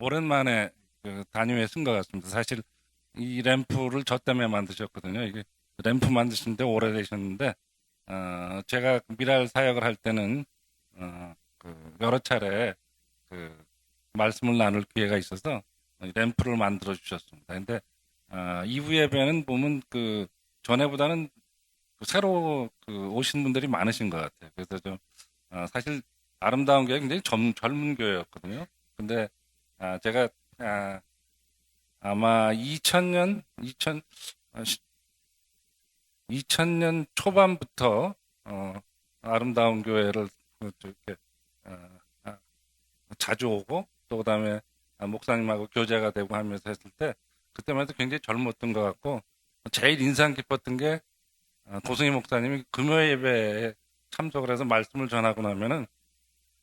오랜만에 그 단위에 쓴 것 같습니다. 사실 이 램프를 저 때문에 만드셨거든요. 이게 램프 만드시는데 오래되셨는데 어, 제가 미랄 사역을 할 때는 어, 그 여러 차례 그 말씀을 나눌 기회가 있어서 이 램프를 만들어 주셨습니다. 근데 어, 이후 예배는 보면 그 전에보다는 그 새로 그 오신 분들이 많으신 것 같아요. 그래서 좀 어, 사실 아름다운 교회 굉장히 젊, 젊은 교회였거든요. 근데 아, 제가 아, 아마 2000년 2000 아, 시- 2000년 초반부터 어, 아름다운 교회를 그, 이렇게 어, 아, 자주 오고 또 그다음에 아, 목사님하고 교제가 되고 하면서 했을 때 그때만 해도 굉장히 젊었던 것 같고 제일 인상 깊었던 게 아, 고승희 목사님이 금요 예배에 참석을 해서 말씀을 전하고 나면은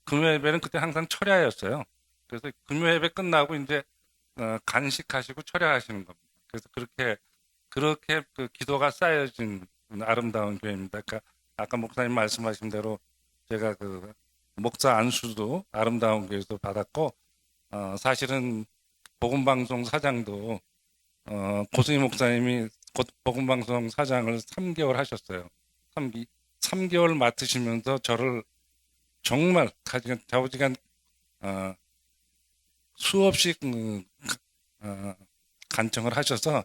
금요 예배는 그때 항상 철야였어요. 그래서 금요 예배 끝나고 이제 어, 간식하시고 철야하시는 겁니다. 그래서 그렇게 그렇게 그 기도가 쌓여진 아름다운 교회입니다. 그러니까 아까 목사님 말씀하신 대로 제가 그 목사 안수도 아름다운 교회에서 받았고 어, 사실은 복음방송 사장도 어, 고승희 목사님이 곧 복음방송 사장을 3개월 하셨어요. 3기, 3개월 맡으시면서 저를 정말 가지간 좌우지간 어, 수없이 그, 어, 간청을 하셔서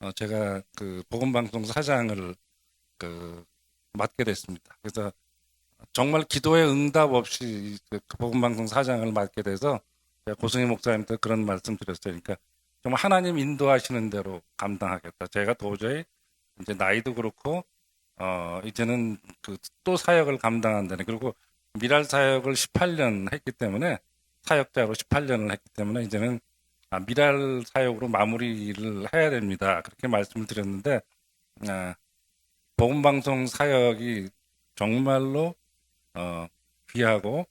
어, 제가 그 복음방송 사장을 그 맡게 됐습니다. 그래서 정말 기도의 응답 없이 그 복음방송 사장을 맡게 돼서 제가 고승희 목사님한테 그런 말씀 드렸어요. 그러니까 정말 하나님 인도하시는 대로 감당하겠다. 제가 도저히 이제 나이도 그렇고 어 이제는 그 또 사역을 감당한다네. 그리고 미랄 사역을 18년 했기 때문에 사역자로 18년을 했기 때문에 이제는 아, 미랄 사역으로 마무리를 해야 됩니다. 그렇게 말씀을 드렸는데 아, 복음방송 사역이 정말로 어, 귀하고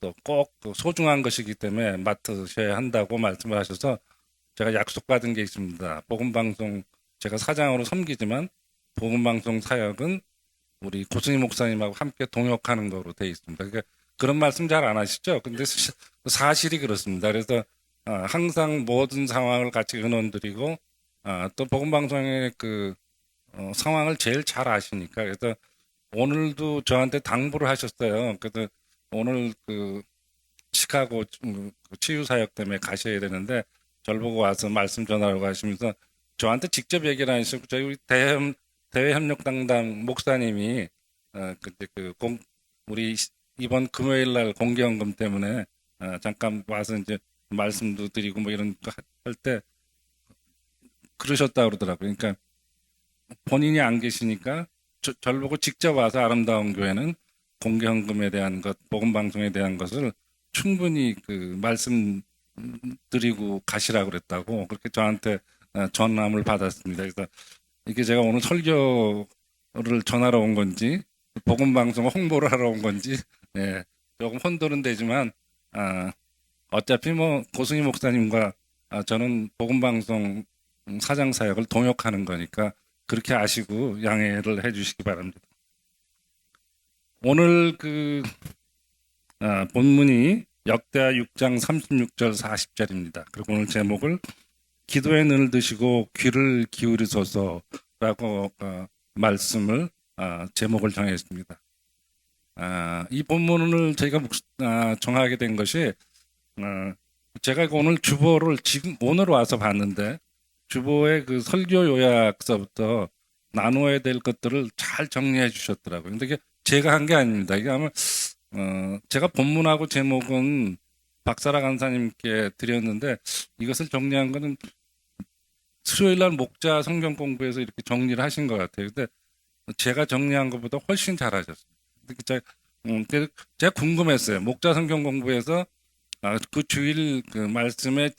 또 꼭 소중한 것이기 때문에 맡으셔야 한다고 말씀을 하셔서 제가 약속받은 게 있습니다. 복음방송 제가 사장으로 섬기지만 복음방송 사역은 우리 고승희 목사님하고 함께 동역하는 거로 돼 있습니다. 그러니까 그런 말씀 잘 안 하시죠? 근데 시- 사실이 그렇습니다. 그래서 어, 항상 모든 상황을 같이 의논드리고 어, 또 복음방송의 그 어, 상황을 제일 잘 아시니까 그래서 오늘도 저한테 당부를 하셨어요. 그래서 오늘 그 시카고 음, 그 치유 사역 때문에 가셔야 되는데 저를 보고 와서 말씀 전하라고 하시면서 저한테 직접 얘기를 안 하시고 저희 우리 대협 대외 협력 당당 목사님이 어 그때 그 공 우리 시- 이번 금요일 날 공개헌금 때문에 어, 잠깐 와서 이제 말씀도 드리고 뭐 이런 거 할 때 그러셨다 그러더라고요. 그러니까 본인이 안 계시니까 저, 저를 보고 직접 와서 아름다운 교회는 공개헌금에 대한 것, 복음 방송에 대한 것을 충분히 그 말씀 드리고 가시라고 그랬다고 그렇게 저한테 어, 전함을 받았습니다. 그래서 이게 제가 오늘 설교를 전하러 온 건지 복음 방송 홍보를 하러 온 건지 예, 조금 혼돈은 되지만 아, 어차피 뭐 고승희 목사님과 아, 저는 복음 방송 사장 사역을 동역하는 거니까 그렇게 아시고 양해를 해주시기 바랍니다. 오늘 그 아, 본문이 역대하 6장 36절 40절입니다. 그리고 오늘 제목을 기도의 눈을 드시고 귀를 기울이소서라고 어, 말씀을 아, 제목을 정했습니다. 아, 이 본문을 저희가 묵- 아, 정하게 된 것이 어, 제가 오늘 주보를 지금 오늘 와서 봤는데 주보의 그 설교 요약서부터 나누어야 될 것들을 잘 정리해 주셨더라고요. 근데 이게 제가 한 게 아닙니다. 이게 아마 어, 제가 본문하고 제목은 박사라 간사님께 드렸는데 이것을 정리한 거는 수요일 날 목자 성경 공부에서 이렇게 정리를 하신 것 같아요. 근데 제가 정리한 것보다 훨씬. 근데 제가, 음, 그래서 제가 궁금했어요. 목자 성경 공부에서 아, 그 주일 그 말씀의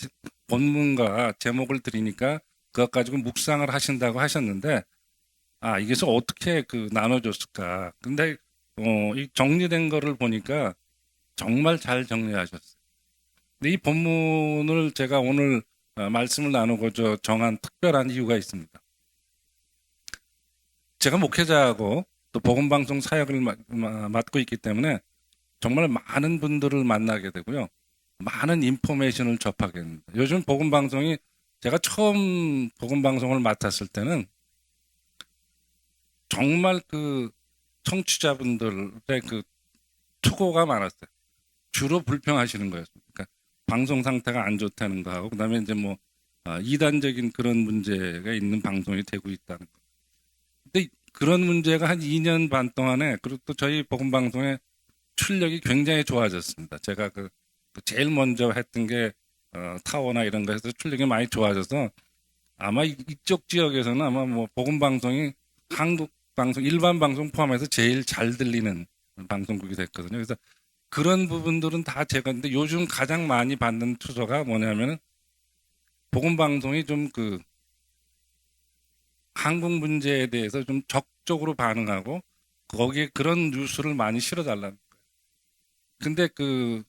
본문과 제목을 드리니까 그것 가지고 묵상을 하신다고 하셨는데 아 이게서 어떻게 그 나눠줬을까? 근데 어, 이 정리된 거를 보니까 정말 잘 정리하셨어요. 근데 이 본문을 제가 오늘 어, 말씀을 나누고자 정한 특별한 이유가 있습니다. 제가 목회자하고 또 복음방송 사역을 맡고 있기 때문에 정말 많은 분들을 만나게 되고요. 많은 인포메이션을 접하게 됩니다. 요즘 복음 방송이 제가 처음 복음 방송을 맡았을 때는 정말 그 청취자분들의 그 투고가 많았어요. 주로 불평하시는 거였습니다. 그러니까 방송 상태가 안 좋다는 거 하고 그다음에 이제 뭐 아, 이단적인 그런 문제가 있는 방송이 되고 있다는 거. 근데 그런 문제가 한 2년 반 동안에 그리고 또 저희 복음 방송의 출력이 굉장히 좋아졌습니다. 제가 그 제일 먼저 했던 게 어, 타워나 이런 거에서 출력이 많이 좋아져서 아마 이- 이쪽 지역에서는 아마 뭐 복음 방송이 한국 방송 일반 방송 포함해서 제일 잘 들리는 방송국이 됐거든요. 그래서 그런 부분들은 다 제가 근데 요즘 가장 많이 받는 투서가 뭐냐면은 복음 방송이 좀 그 한국 문제에 대해서 좀 적극적으로 반응하고 거기에 그런 뉴스를 많이 실어달라는 거예요. 근데 그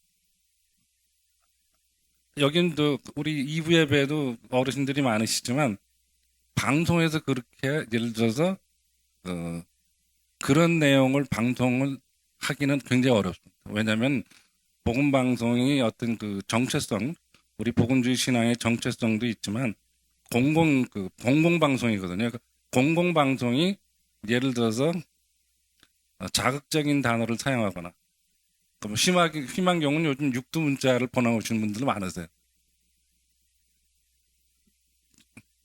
여긴 또 우리 2부 예배도 어르신들이 많으시지만 방송에서 그렇게 예를 들어서 어, 그런 내용을 방송을 하기는 굉장히 어렵습니다. 왜냐하면 복음 방송이 어떤 그 정체성, 우리 복음주의 신앙의 정체성도 있지만 공공 그 공공 방송이거든요. 그 공공 방송이 예를 들어서 어, 자극적인 단어를 사용하거나 그럼 심하게 심한 경우는 요즘 육두 문자를 보내오시는 분들 많으세요.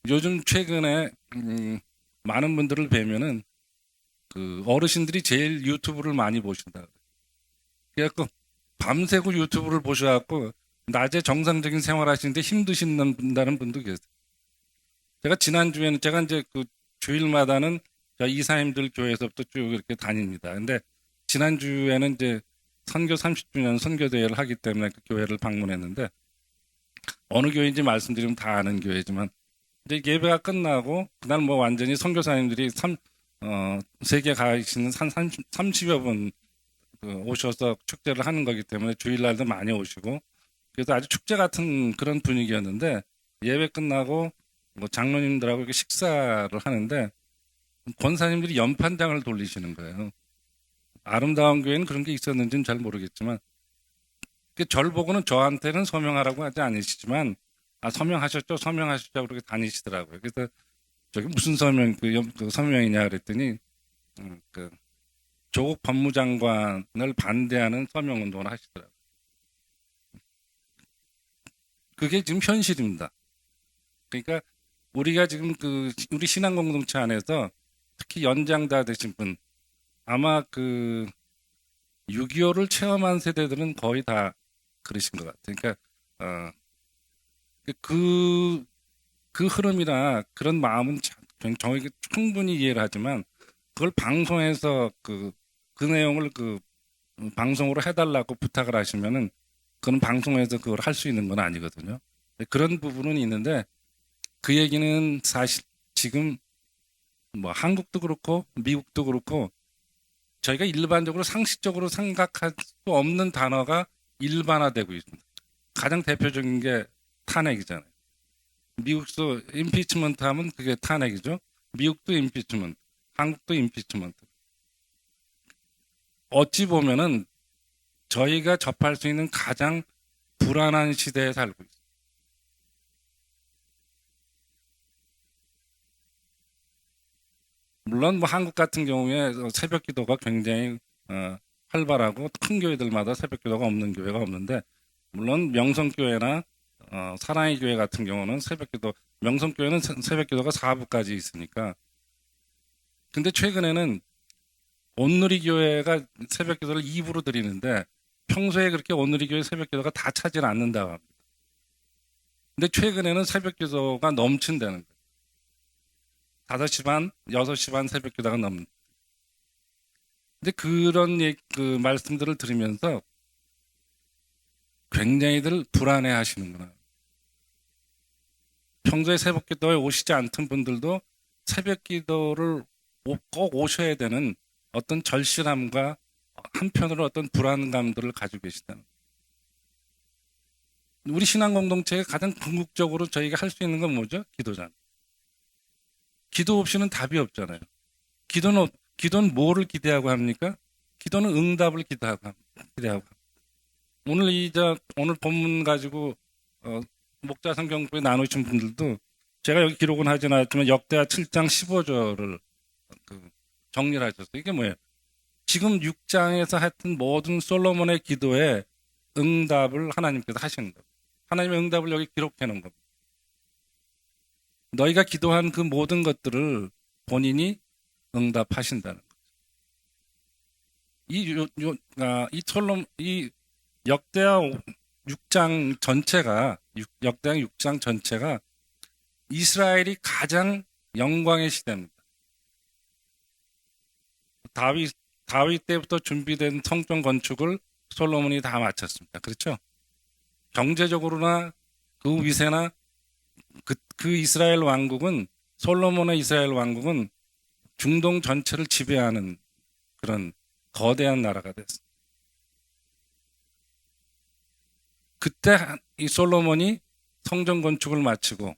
요즘 최근에 음, 많은 분들을 뵈면은 그 어르신들이 제일 유튜브를 많이 보신다. 그래갖고 밤새고 유튜브를 보셔갖고 낮에 정상적인 생활하시는데 힘드신다는 분도 계세요. 제가 지난 주에는 제가 이제 그 주일마다는 이사님들 교회에서부터 쭉 이렇게 다닙니다. 근데 지난 주에는 이제 선교 30주년 선교 대회를 하기 때문에 그 교회를 방문했는데 어느 교회인지 말씀드리면 다 아는 교회지만 이제 예배가 끝나고 그날 뭐 완전히 선교사님들이 삼, 어, 세계 가시는 한 30, 30여 분 그, 오셔서 축제를 하는 거기 때문에 주일날도 많이 오시고 그래서 아주 축제 같은 그런 분위기였는데 예배 끝나고 뭐 장로님들하고 이렇게 식사를 하는데 권사님들이 연판장을 돌리시는 거예요. 아름다운 교회는 그런 게 있었는지는 잘 모르겠지만 그절 보고는 저한테는 서명하라고 하지 않으시지만 아 서명하셨죠 서명하셨죠 그렇게 다니시더라고요. 그래서 저기 무슨 서명 그, 연- 그 서명이냐 그랬더니 음, 그 조국 법무장관을 반대하는 서명 운동을 하시더라고요. 그게 지금 현실입니다. 그러니까 우리가 지금 그 우리 신앙 공동체 안에서 특히 연장자 되신 분 아마 그 6.25를 체험한 세대들은 거의 다 그러신 것 같아요. 그러니까 어, 그, 그 흐름이나 그런 마음은 참 저에게 충분히 이해를 하지만 그걸 방송에서 그, 그 내용을 그 음, 방송으로 해달라고 부탁을 하시면은 그건 방송에서 그걸 할 수 있는 건 아니거든요. 그런 부분은 있는데 그 얘기는 사실 지금 뭐 한국도 그렇고 미국도 그렇고 저희가 일반적으로 상식적으로 생각할 수 없는 단어가 일반화되고 있습니다. 가장 대표적인 게 탄핵이잖아요. 미국도 임피치먼트 하면 그게 탄핵이죠. 미국도 임피치먼트, 한국도 임피치먼트. 어찌 보면은 저희가 접할 수 있는 가장 불안한 시대에 살고 있어요. 물론 뭐 한국 같은 경우에 새벽 기도가 굉장히 어, 활발하고 큰 교회들마다 새벽 기도가 없는 교회가 없는데 물론 명성교회나 어, 사랑의 교회 같은 경우는 새벽 기도 명성교회는 새- 새벽 기도가 4부까지 있으니까 근데 최근에는 온누리 교회가 새벽 기도를 2부로 드리는데 평소에 그렇게 온누리 교회 새벽 기도가 다 차질 않는다고 합니다. 근데 최근에는 새벽 기도가 넘친다는 거예요. 5시 반, 6시 반 새벽 기도가 넘는. 근데 그런 얘기- 그 말씀들을 들으면서 굉장히들 불안해 하시는구나. 평소에 새벽 기도에 오시지 않던 분들도 새벽 기도를 오- 꼭 오셔야 되는 어떤 절실함과 한편으로 어떤 불안감들을 가지고 계시다는. 우리 신앙 공동체가 가장 궁극적으로 저희가 할 수 있는 건 뭐죠? 기도잖아요. 기도 없이는 답이 없잖아요. 기도는 어- 기도는 뭐를 기대하고 합니까? 기도는 응답을 기대하고. 기대하고. 오늘 이저 오늘 본문 가지고 어, 목자 성경부에 나누신 분들도 제가 여기 기록은 하진 않았지만 역대하 7장 15절을 그 정리를 하셨어요. 이게 뭐예요? 지금 6장에서 하여튼 모든 솔로몬의 기도에 응답을 하나님께서 하시는 겁니다. 하나님의 응답을 여기 기록해 놓은 겁니다. 너희가 기도한 그 모든 것들을 본인이 응답하신다는 거죠. 이, 요, 요, 아, 이 솔로, 이 역대하 6장 전체가, 육- 역대하 6장 전체가 이스라엘이 가장 영광의 시대입니다. 다윗, 다윗 때부터 준비된 성전 건축을 솔로몬이 다 마쳤습니다. 그렇죠? 경제적으로나 그 위세나 그, 그 이스라엘 왕국은 솔로몬의 이스라엘 왕국은 중동 전체를 지배하는 그런 거대한 나라가 됐습니다. 그때 한- 이 솔로몬이 성전 건축을 마치고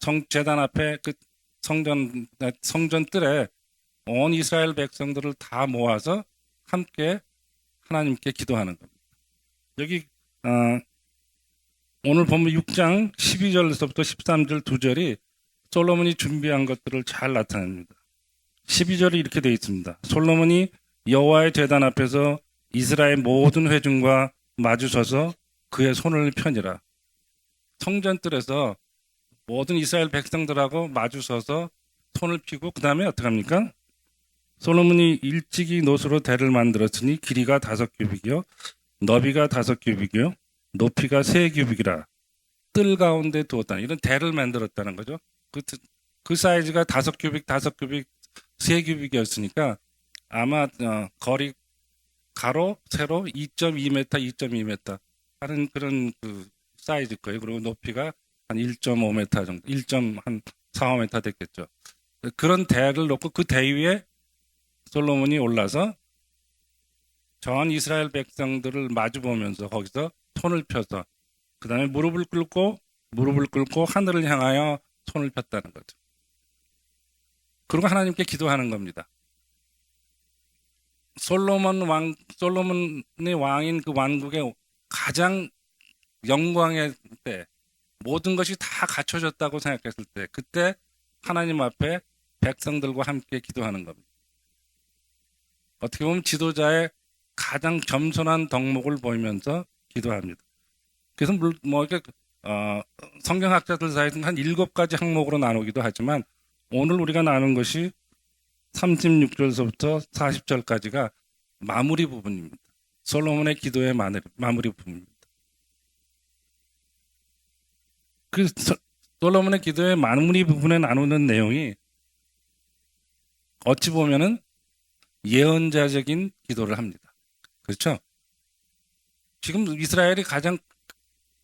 성 제단 앞에 그 성전 성전 뜰에 온 이스라엘 백성들을 다 모아서 함께 하나님께 기도하는 겁니다. 여기 어, 오늘 보면 6장 12절에서부터 13절 두 절이 솔로몬이 준비한 것들을 잘 나타냅니다. 12절이 이렇게 되어 있습니다. 솔로몬이 여호와의 제단 앞에서 이스라엘 모든 회중과 마주서서 그의 손을 펴니라. 성전뜰에서 모든 이스라엘 백성들하고 마주서서 손을 피고 그 다음에 어떻게 합니까? 솔로몬이 일찍이 노수로 대를 만들었으니 길이가 다섯 규빅이요 너비가 다섯 규빅이요 높이가 세 규빅이라 뜰 가운데 두었다. 이런 대를 만들었다는 거죠. 그, 그 사이즈가 다섯 규빅, 다섯 규빅, 세 규빅이었으니까 아마 어, 거리 가로 세로 2.2m, 2.2m 하는 그런 그 사이즈 거예요. 그리고 높이가 한 1.5m 정도, 1.한 4, 5m 됐겠죠. 그런 대를 놓고 그 대 위에 솔로몬이 올라서 전 이스라엘 백성들을 마주 보면서 거기서 손을 펴서 그 다음에 무릎을 꿇고 무릎을 꿇고 하늘을 향하여 손을 폈다는 거죠. 그리고 하나님께 기도하는 겁니다. 솔로몬 왕, 솔로몬의 왕인 그 왕국의 가장 영광의 때, 모든 것이 다 갖춰졌다고 생각했을 때, 그때 하나님 앞에 백성들과 함께 기도하는 겁니다. 어떻게 보면 지도자의 가장 겸손한 덕목을 보이면서 기도합니다. 그래서 물- 뭐 이렇게 어, 성경학자들 사이에서는 한 일곱 가지 항목으로 나누기도 하지만 오늘 우리가 나눈 것이 36절서부터 40절까지가 마무리 부분입니다. 솔로몬의 기도의 마무리, 부분입니다. 그 소- 솔로몬의 기도의 마무리 부분에 나누는 내용이 어찌 보면은 예언자적인 기도를 합니다. 그렇죠? 지금 이스라엘이 가장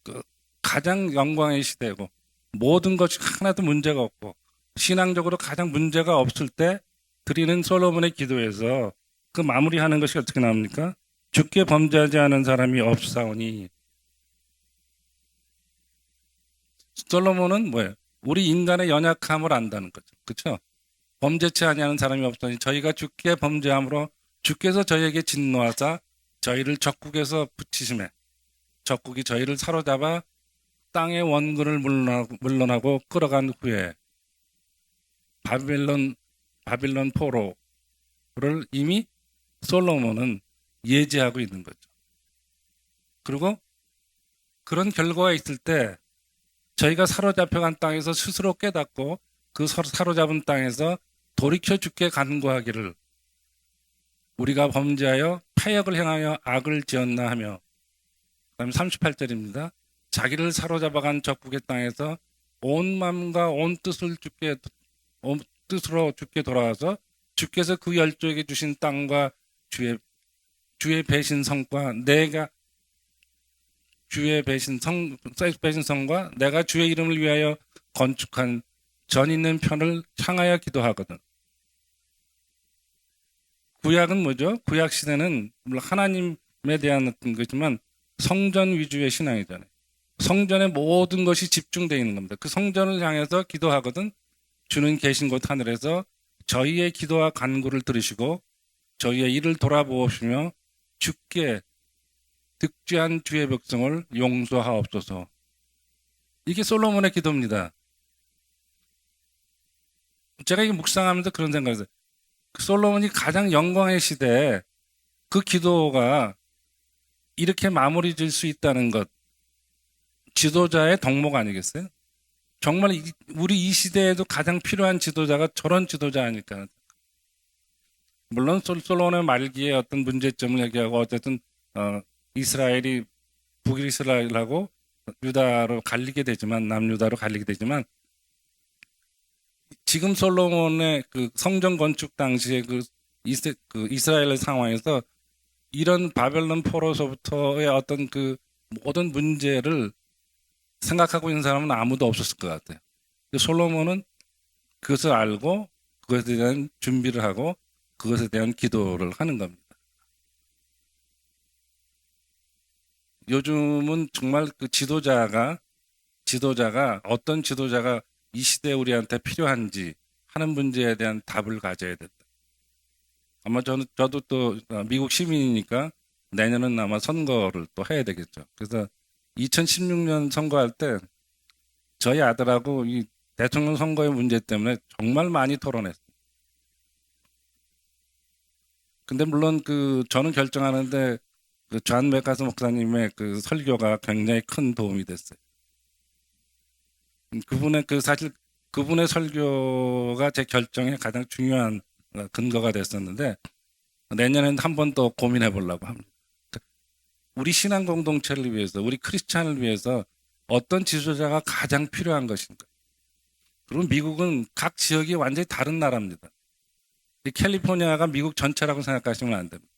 그 가장 영광의 시대고 모든 것이 하나도 문제가 없고 신앙적으로 가장 문제가 없을 때 드리는 솔로몬의 기도에서 그 마무리하는 것이 어떻게 나옵니까? 죽게 범죄하지 않은 사람이 없사오니 솔로몬은 뭐예요? 우리 인간의 연약함을 안다는 거죠. 그렇죠? 범죄치 아니하는 사람이 없으니 저희가 죽게 범죄함으로 주께서 저희에게 진노하사 저희를 적국에서 붙이심에 적국이 저희를 사로잡아 땅의 원근을 물러나고, 끌어간 후에 바빌론 바빌론 포로를 이미 솔로몬은 예지하고 있는 거죠. 그리고 그런 결과가 있을 때 저희가 사로잡혀간 땅에서 스스로 깨닫고 그 서- 사로잡은 땅에서 돌이켜 죽게 간구하기를 우리가 범죄하여 패역을 행하여 악을 지었나 하며 그다음에 38절입니다. 자기를 사로잡아간 적국의 땅에서 온 마음과 온 뜻을 주께 온 뜻으로 주께 돌아와서 주께서 그 열조에게 주신 땅과 주의 주의 배신 성과 내가 주의 배신 성 배신 성과 내가 주의 이름을 위하여 건축한 전 있는 편을 향하여 기도하거든. 구약은 뭐죠? 구약 시대는 물론 하나님에 대한 어떤 거지만 성전 위주의 신앙이잖아요. 성전에 모든 것이 집중되어 있는 겁니다. 그 성전을 향해서 기도하거든 주는 계신 곳 하늘에서 저희의 기도와 간구를 들으시고 저희의 일을 돌아보시며 주께 득죄한 주의 백성을 용서하옵소서. 이게 솔로몬의 기도입니다. 제가 이게 묵상하면서 그런 생각을 했어요. 그 솔로몬이 가장 영광의 시대에 그 기도가 이렇게 마무리 질 수 있다는 것, 지도자의 덕목 아니겠어요? 정말 이- 우리 이 시대에도 가장 필요한 지도자가 저런 지도자 아닐까. 물론 솔- 솔로몬의 말기에 어떤 문제점을 얘기하고 어쨌든 어, 이스라엘이 북이스라엘하고 유다로 갈리게 되지만 남유다로 갈리게 되지만 지금 솔로몬의 그 성전 건축 당시에 그, 이스, 그 이스라엘의 상황에서 이런 바벨론 포로서부터의 어떤 그 모든 문제를 생각하고 있는 사람은 아무도 없었을 것 같아요. 솔로몬은 그것을 알고 그것에 대한 준비를 하고 그것에 대한 기도를 하는 겁니다. 요즘은 정말 그 지도자가 지도자가 어떤 지도자가 이 시대에 우리한테 필요한지 하는 문제에 대한 답을 가져야 된다. 아마 저는 저도 또 어, 미국 시민이니까 내년은 아마 선거를 또 해야 되겠죠. 그래서 2016년 선거할 때 저희 아들하고 이 대통령 선거의 문제 때문에 정말 많이 토론했어요. 근데 물론 그 저는 결정하는데 그존 메카스 목사님의 그 설교가 굉장히 큰 도움이 됐어요. 음, 그분의 그 사실 그분의 설교가 제 결정에 가장 중요한 어, 근거가 됐었는데 내년엔 한 번 더 고민해 보려고 합니다. 우리 신앙 공동체를 위해서, 우리 크리스찬을 위해서 어떤 지도자가 가장 필요한 것인가? 그리고 미국은 각 지역이 완전히 다른 나라입니다. 이 캘리포니아가 미국 전체라고 생각하시면 안 됩니다.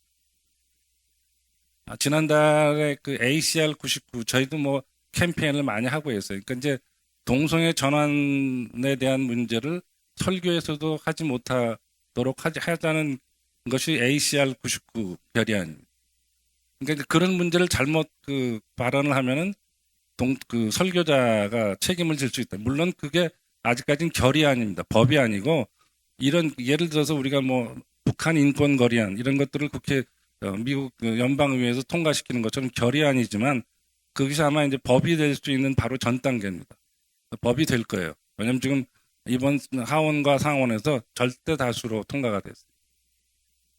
아, 지난달에 그 ACR 99 저희도 뭐 캠페인을 많이 하고 있어요. 그러니까 이제 동성애 전환에 대한 문제를 설교에서도 하지 못하도록 하지, 하자는 것이 ACR 99 결의안입니다. 그러니까 그런 문제를 잘못 그 발언을 하면은 동, 그 설교자가 책임을 질 수 있다. 물론 그게 아직까지는 결의안입니다. 법이 아니고 이런 예를 들어서 우리가 뭐 북한 인권 거리안 이런 것들을 국회 어, 미국 그 연방의회에서 통과시키는 것처럼 결의안이지만 거기서 아마 이제 법이 될 수 있는 바로 전 단계입니다. 법이 될 거예요. 왜냐하면 지금 이번 하원과 상원에서 절대 다수로 통과가 됐어요.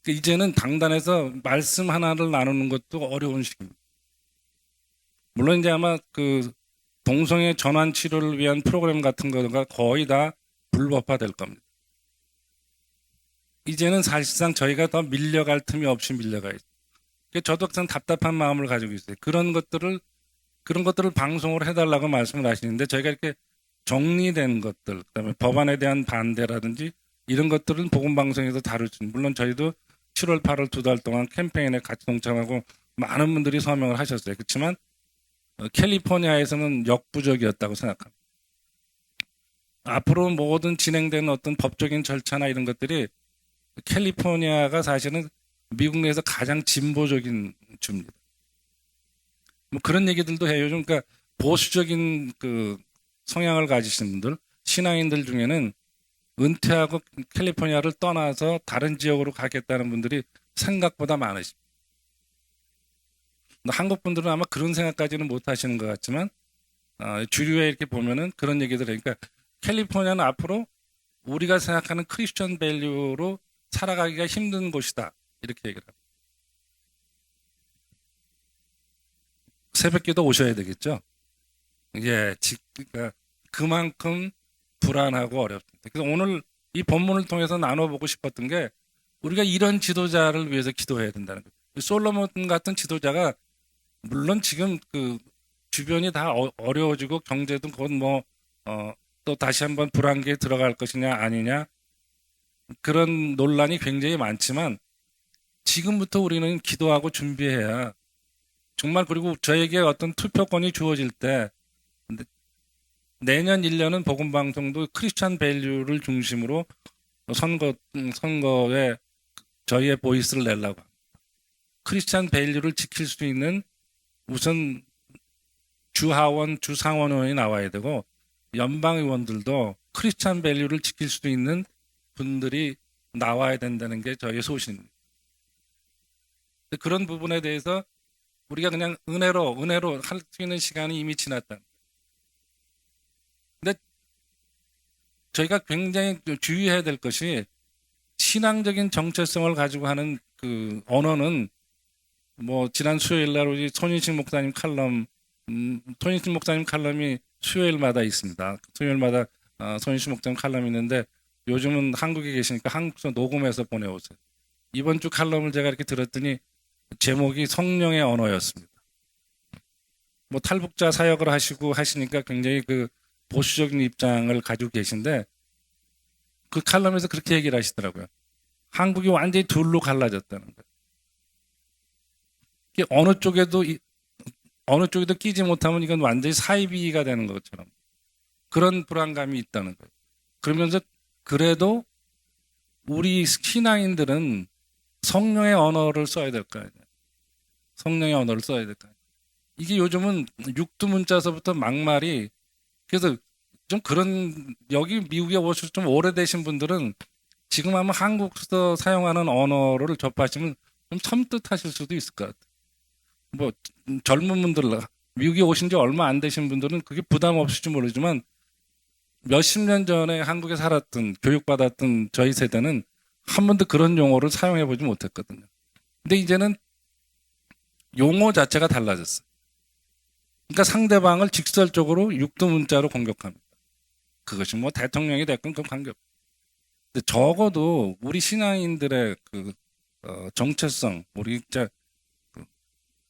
그 이제는 당단에서 말씀 하나를 나누는 것도 어려운 시기입니다. 물론 이제 아마 그 동성애 전환 치료를 위한 프로그램 같은 거가 거의 다 불법화 될 겁니다. 이제는 사실상 저희가 더 밀려갈 틈이 없이 밀려가 있어요. 그래서 저도 항상 답답한 마음을 가지고 있어요. 그런 것들을 그런 것들을 방송으로 해달라고 말씀을 하시는데 저희가 이렇게 정리된 것들, 그다음에 법안에 대한 반대라든지 이런 것들은 보건 방송에서 다룰 수 있는. 물론 저희도 7월, 8월 두 달 동안 캠페인에 같이 동참하고 많은 분들이 서명을 하셨어요. 그렇지만 어, 캘리포니아에서는 역부족이었다고 생각합니다. 앞으로 모든 진행되는 어떤 법적인 절차나 이런 것들이 캘리포니아가 사실은 미국 내에서 가장 진보적인 주입니다. 뭐 그런 얘기들도 해요. 요즘 그러니까 보수적인 그 성향을 가지신 분들, 신앙인들 중에는 은퇴하고 캘리포니아를 떠나서 다른 지역으로 가겠다는 분들이 생각보다 많으십니다. 한국 분들은 아마 그런 생각까지는 못 하시는 것 같지만 어, 주류에 이렇게 보면은 그런 얘기들. 그러니까 캘리포니아는 앞으로 우리가 생각하는 크리스천 밸류로 살아가기가 힘든 곳이다. 이렇게 얘기를 합니다. 새벽기도 오셔야 되겠죠. 예, 지- 그러니까 그만큼 불안하고 어렵습니다. 그래서 오늘 이 본문을 통해서 나눠보고 싶었던 게 우리가 이런 지도자를 위해서 기도해야 된다는 거예요. 솔로몬 같은 지도자가 물론 지금 그 주변이 다 어- 어려워지고 경제도 곧뭐 어, 또 다시 한번 불안기에 들어갈 것이냐 아니냐 그런 논란이 굉장히 많지만 지금부터 우리는 기도하고 준비해야 정말 그리고 저에게 어떤 투표권이 주어질 때 내년 1년은 복음 방송도 크리스찬 밸류를 중심으로 선거 음, 선거에 저희의 보이스를 내려고. 크리스찬 밸류를 지킬 수 있는 우선 주하원, 주상원 의원이 나와야 되고 연방 의원들도 크리스찬 밸류를 지킬 수 있는 분들이 나와야 된다는 게 저희의 소신입니다. 그런 부분에 대해서 우리가 그냥 은혜로 은혜로 할 수 있는 시간이 이미 지났다. 근데 저희가 굉장히 주의해야 될 것이 신앙적인 정체성을 가지고 하는 그 언어는 뭐 지난 수요일 날 우리 손인식 목사님 칼럼 음, 손인식 목사님 칼럼이 수요일마다 있습니다. 수요일마다 어, 손인식 목사님 칼럼이 있는데 요즘은 한국에 계시니까 한국서 녹음해서 보내오세요. 이번 주 칼럼을 제가 이렇게 들었더니 제목이 성령의 언어였습니다. 뭐 탈북자 사역을 하시고 하시니까 굉장히 그 보수적인 입장을 가지고 계신데 그 칼럼에서 그렇게 얘기를 하시더라고요. 한국이 완전히 둘로 갈라졌다는 거예요. 이게 어느 쪽에도 이- 어느 쪽에도 끼지 못하면 이건 완전히 사이비가 되는 것처럼 그런 불안감이 있다는 거예요. 그러면서 그래도 우리 신앙인들은 성령의 언어를 써야 될 거 아니에요. 성령의 언어를 써야 될 거 아니에요. 이게 요즘은 육두 문자서부터 막말이 그래서 좀 그런 여기 미국에 오셔서 좀 오래되신 분들은 지금 아마 한국서 사용하는 언어를 접하시면 좀 섬뜩하실 수도 있을 것 같아요. 뭐 음, 젊은 분들 미국에 오신 지 얼마 안 되신 분들은 그게 부담 없을지 모르지만 몇십 년 전에 한국에 살았던 교육받았던 저희 세대는 한 번도 그런 용어를 사용해 보지 못했거든요. 근데 이제는 용어 자체가 달라졌어요. 그러니까 상대방을 직설적으로 육두 문자로 공격합니다. 그것이 뭐 대통령이 됐건 그 관계없. 근데 적어도 우리 신앙인들의 그 어, 정체성, 우리 진짜 그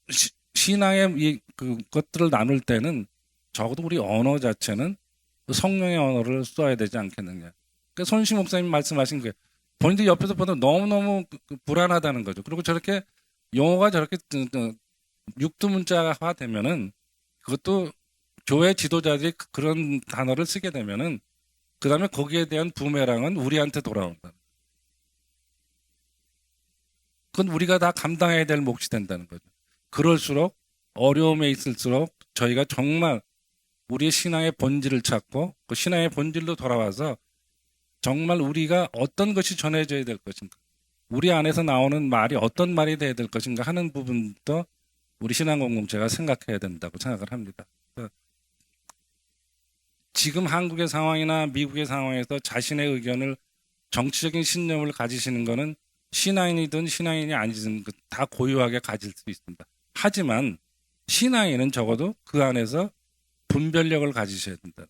시- 신앙의 이 그 것들을 나눌 때는 적어도 우리 언어 자체는 그 성령의 언어를 써야 되지 않겠느냐. 그 손시 목사님 말씀하신 게 본인들 옆에서 보다 너무너무 그- 그 불안하다는 거죠. 그리고 저렇게 용어가 저렇게 그- 그 육두 문자화 되면은 그것도 교회 지도자들이 그- 그런 단어를 쓰게 되면은 그 다음에 거기에 대한 부메랑은 우리한테 돌아온다. 그건 우리가 다 감당해야 될 몫이 된다는 거죠. 그럴수록 어려움에 있을수록 저희가 정말 우리의 신앙의 본질을 찾고 그 신앙의 본질로 돌아와서 정말 우리가 어떤 것이 전해져야 될 것인가, 우리 안에서 나오는 말이 어떤 말이 돼야 될 것인가 하는 부분도 우리 신앙 공동체가 생각해야 된다고 생각을 합니다. 지금 한국의 상황이나 미국의 상황에서 자신의 의견을 정치적인 신념을 가지시는 것은 신앙인이든 신앙인이 아니든 그다 고유하게 가질 수 있습니다. 하지만 신앙인은 적어도 그 안에서 분별력을 가지셔야 된다.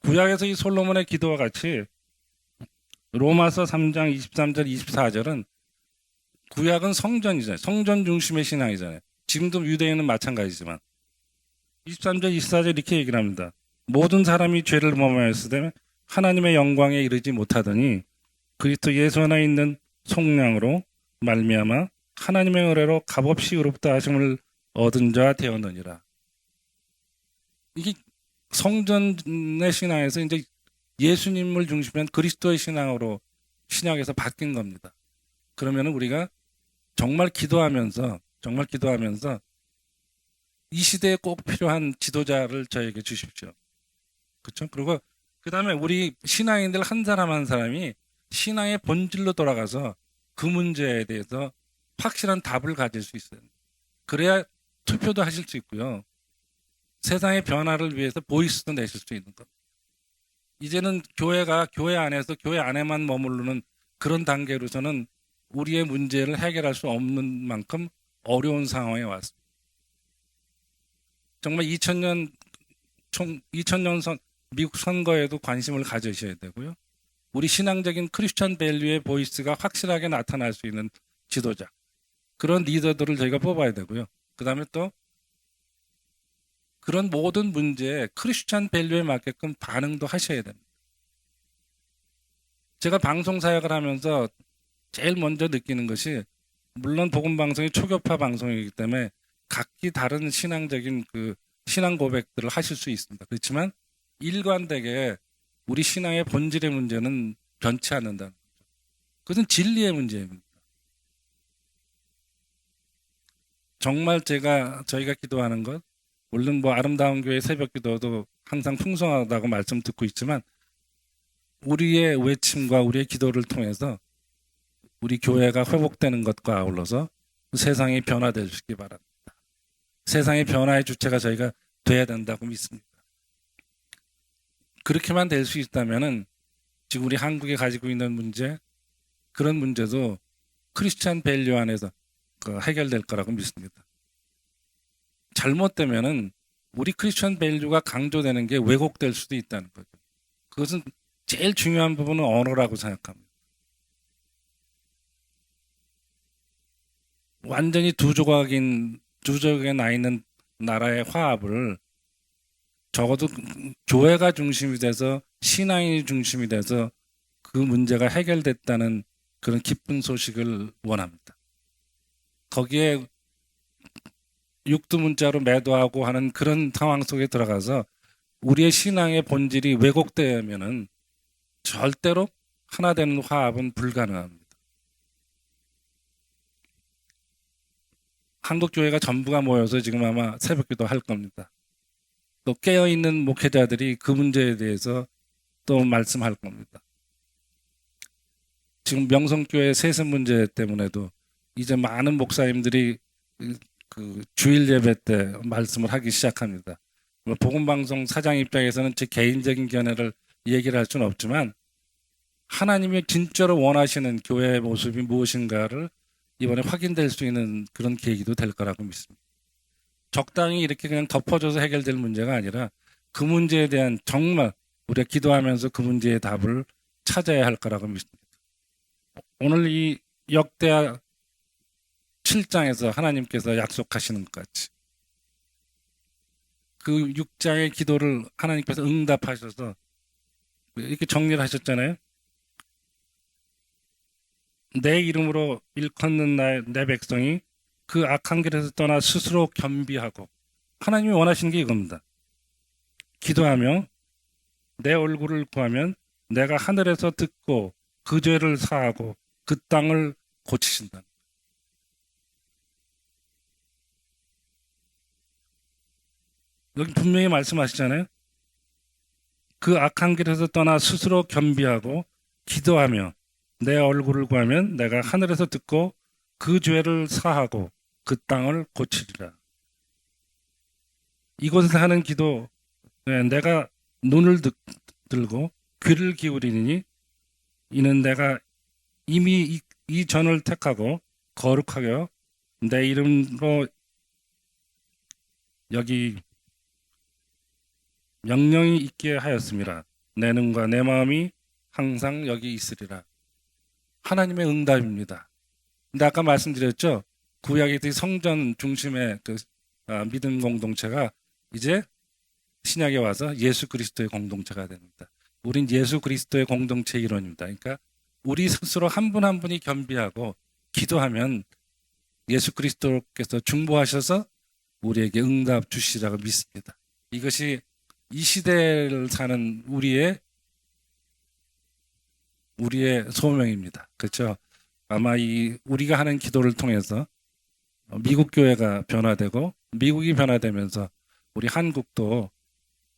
구약에서 이 솔로몬의 기도와 같이 로마서 3장 23절 24절은 구약은 성전이잖아요. 성전 중심의 신앙이잖아요. 지금도 유대인은 마찬가지지만 23절 24절 이렇게 얘기를 합니다. 모든 사람이 죄를 범하였으되 하나님의 영광에 이르지 못하더니 그리스도 예수 안에 있는 속량으로 말미암아 하나님의 은혜로 값없이 의롭다 하심을 얻은 자 되었느니라. 이게 성전의 신앙에서 이제 예수님을 중심한 그리스도의 신앙으로 신약에서 바뀐 겁니다. 그러면은 우리가 정말 기도하면서 정말 기도하면서 이 시대에 꼭 필요한 지도자를 저에게 주십시오. 그렇죠? 그리고 그 다음에 우리 신앙인들 한 사람 한 사람이 신앙의 본질로 돌아가서 그 문제에 대해서 확실한 답을 가질 수 있어요. 그래야 투표도 하실 수 있고요. 세상의 변화를 위해서 보이스도 내실 수 있는 것. 이제는 교회가 교회 안에서 교회 안에만 머무르는 그런 단계로서는 우리의 문제를 해결할 수 없는 만큼 어려운 상황에 왔습니다. 정말 2000년 총 2000년 선 미국 선거에도 관심을 가지셔야 되고요. 우리 신앙적인 크리스천 밸류의 보이스가 확실하게 나타날 수 있는 지도자 그런 리더들을 저희가 뽑아야 되고요. 그 다음에 또 그런 모든 문제에 크리스천 밸류에 맞게끔 반응도 하셔야 됩니다. 제가 방송 사역을 하면서 제일 먼저 느끼는 것이 물론 복음 방송이 초교파 방송이기 때문에 각기 다른 신앙적인 그 신앙 고백들을 하실 수 있습니다. 그렇지만 일관되게 우리 신앙의 본질의 문제는 변치 않는다는 거죠. 그것은 진리의 문제입니다. 정말 제가 저희가 기도하는 것 물론 뭐 아름다운 교회 새벽 기도도 항상 풍성하다고 말씀 듣고 있지만 우리의 외침과 우리의 기도를 통해서 우리 교회가 회복되는 것과 아울러서 세상이 있기 바랍니다. 세상의 변화의 주체가 저희가 돼야 된다고 믿습니다. 그렇게만 될 수 있다면은 지금 우리 한국에 가지고 있는 문제 그런 문제도 크리스찬 밸류 안에서 그 해결될 거라고 믿습니다. 잘못되면은 우리 크리스천 밸류가 강조되는 게 왜곡될 수도 있다는 거죠. 그것은 제일 중요한 부분은 언어라고 생각합니다. 완전히 두 조각인 두 조각에 나 있는 나라의 화합을 적어도 교회가 중심이 돼서 신앙이 중심이 돼서 그 문제가 해결됐다는 그런 기쁜 소식을 원합니다. 거기에 육두문자로 매도하고 하는 그런 상황 속에 들어가서 우리의 신앙의 본질이 왜곡되면은 절대로 하나 되는 화합은 불가능합니다. 한국 교회가 전부가 모여서 지금 아마 새벽기도 할 겁니다. 또 깨어 있는 목회자들이 그 문제에 대해서 또 말씀할 겁니다. 지금 명성교회 세습 문제 때문에도 이제 많은 목사님들이 그- 그 주일 예배 때 말씀을 하기 시작합니다. 뭐 복음방송 사장 입장에서는 제 개인적인 견해를 얘기를 할 수는 없지만 하나님이 진짜로 원하시는 교회의 모습이 무엇인가를 이번에 확인될 수 있는 그런 계기도 될 거라고 믿습니다. 적당히 이렇게 그냥 덮어줘서 해결될 문제가 아니라 그 문제에 대한 정말 우리가 기도하면서 그 문제의 답을 찾아야 할 거라고 믿습니다. 오늘 이 역대하 7장에서 하나님께서 약속하시는 것 같이 그 6장의 기도를 하나님께서 응답하셔서 이렇게 정리를 하셨잖아요. 내 이름으로 일컫는 나, 내 백성이 그 악한 길에서 떠나 스스로 겸비하고 하나님이 원하시는 게 이겁니다. 기도하며 내 얼굴을 구하면 내가 하늘에서 듣고 그 죄를 사하고 그 땅을 고치신다. 여기 분명히 말씀하시잖아요. 그 악한 길에서 떠나 스스로 겸비하고 기도하며 내 얼굴을 구하면 내가 하늘에서 듣고 그 죄를 사하고 그 땅을 고치리라. 이곳에서 하는 기도, 네, 내가 눈을 드- 들고 귀를 기울이니 이는 내가 이미 이, 이 전을 택하고 거룩하게 내 이름으로 여기 명령이 있게 하였습니다. 내 눈과 내 마음이 항상 여기 있으리라. 하나님의 응답입니다. 근데 아까 말씀드렸죠. 구약의 그 성전 중심의 그 아, 믿음 공동체가 이제 신약에 와서 예수 그리스도의 공동체가 됩니다. 우린 예수 그리스도의 공동체 일원입니다. 그러니까 우리 스스로 한 분한 분이 겸비하고 기도하면 예수 그리스도께서 중보하셔서 우리에게 응답 주시라고 믿습니다. 이것이 이 시대를 사는 우리의 우리의 소명입니다. 그렇죠? 아마 이 우리가 하는 기도를 통해서 미국 교회가 변화되고 미국이 변화되면서 우리 한국도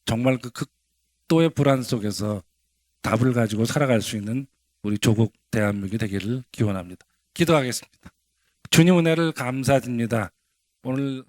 정말 그 극도의 불안 속에서 답을 가지고 살아갈 수 있는 우리 조국 대한민국이 되기를 기원합니다. 기도하겠습니다. 주님 은혜를 감사드립니다. 오늘